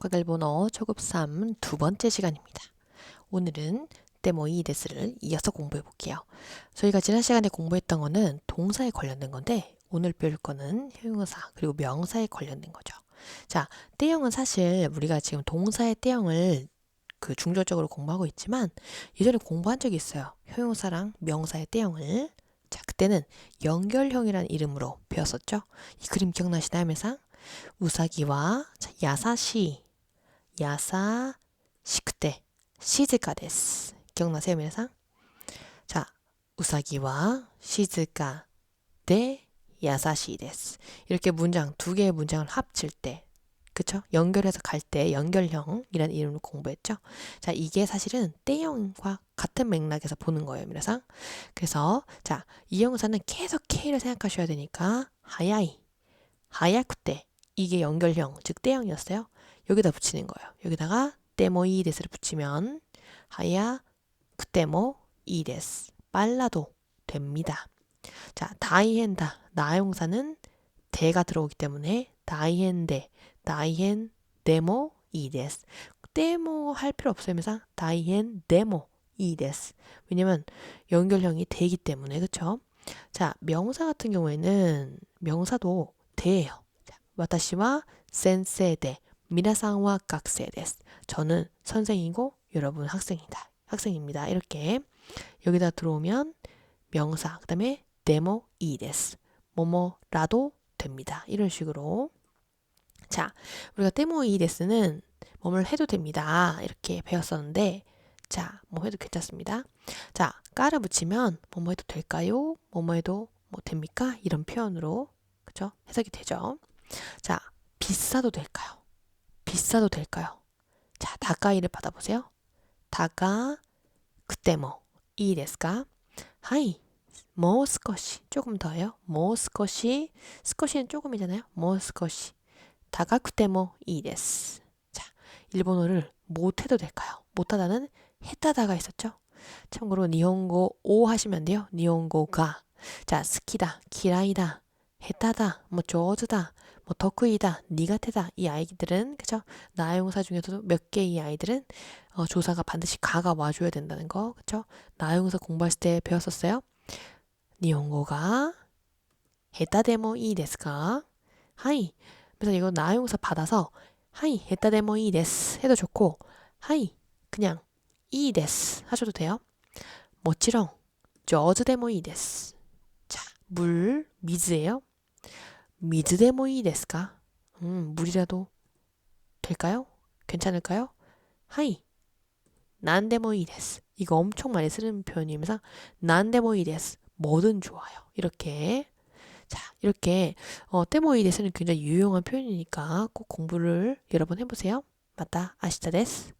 독학 일본어 초급 3 두 번째 시간입니다. 오늘은 데모이 데스를 이어서 공부해 볼게요. 저희가 지난 시간에 공부했던 거는 동사에 관련된 건데 오늘 배울 거는 형용사 그리고 명사에 관련된 거죠. 자, 때형은 사실 우리가 지금 동사의 때형을 그 중절적으로 공부하고 있지만 예전에 공부한 적이 있어요. 형용사랑 명사의 때형을. 자, 그때는 연결형이라는 이름으로 배웠었죠. 이 그림 기억나시나요, 매상? 우사기와 자, 야사시, 야사 시크테, 시즈카 데스. 기억나세요, 매상? 자, 우사기와 시즈카 데 야사시 데스. 이렇게 문장 두 개의 문장을 합칠 때 그쵸? 연결해서 갈 때 연결형이라는 이름으로 공부했죠. 자, 이게 사실은 때형과 같은 맥락에서 보는 거예요, 미라상. 그래서 자, 이 형사는 계속 K를 생각하셔야 되니까 하야이, 하야쿠때 이게 연결형, 즉 때형이었어요. 여기다 붙이는 거예요. 여기다가 때모 이 데스를 붙이면 하야 쿠때모 이 데스 빨라도 됩니다. 자, 다이헨다 나용사는 대가 들어오기 때문에 다이헨데 다이헨 데모 이 데스 데모 할 필요. 그래서 다이헨 데모 이 데스 왜냐면 연결형이 되기 때문에 그쵸? 자, 명사 같은 경우에는 명사도 대예요. 와타시와 센세데 미나상와 각세 데스. 저는 선생이고 여러분 학생이다. 학생입니다. 이렇게 여기다 들어오면 명사 그 다음에 데모 이 데스. 뭐뭐라도 됩니다. 이런 식으로 자, 우리가 데모 이 데스는 뭐뭘 해도 됩니다. 이렇게 배웠었는데 자, 뭐 해도 괜찮습니다. 자, 까를 붙이면 뭐뭐 해도 될까요? 뭐뭐 해도 뭐 됩니까? 이런 표현으로 그죠? 해석이 되죠. 자, 비싸도 될까요? 비싸도 될까요? 자, 다가이를 받아보세요. 다가 그때 뭐이 데스까? 하이 뭐 스커시 조금 더요. 뭐 스커시 스커시는 조금이잖아요. 뭐 스커시 다가 그때 뭐이 데스. 자, 일본어를 못해도 될까요? 못하다는 했다다가 있었죠. 참고로 니혼고 오 하시면 돼요. 니혼고가 자, 스키다, 기라이다, 했다다, 뭐 조즈다, 뭐 덕후이다, 니가테다 이 아이들은 그죠? 나용사 중에서도 몇 개의 아이들은 어, 조사가 반드시 가가 와줘야 된다는 거 그죠? 나용사 공부했을 때 배웠었어요. 니혼고가 했다데모 이 데스까? 하이. 그래서 이거 나용사 받아서 하이 했다데모 이 데스 해도 좋고 하이 그냥 이 데스 하셔도 돼요. 모찌렁 저즈데모 이 데스. 자, 물 미즈예요. 미즈데모 이 데스까? 음, 물이라도 될까요? 괜찮을까요? 하이. 난데모 이 데스. 이거 엄청 많이 쓰는 표현이면서 난데모 이 데스. 뭐든 좋아요. 이렇게 자, 이렇게 어, 때모이 데스는 굉장히 유용한 표현이니까 꼭 공부를 여러 번 해보세요. 맞다. 아시다 데스.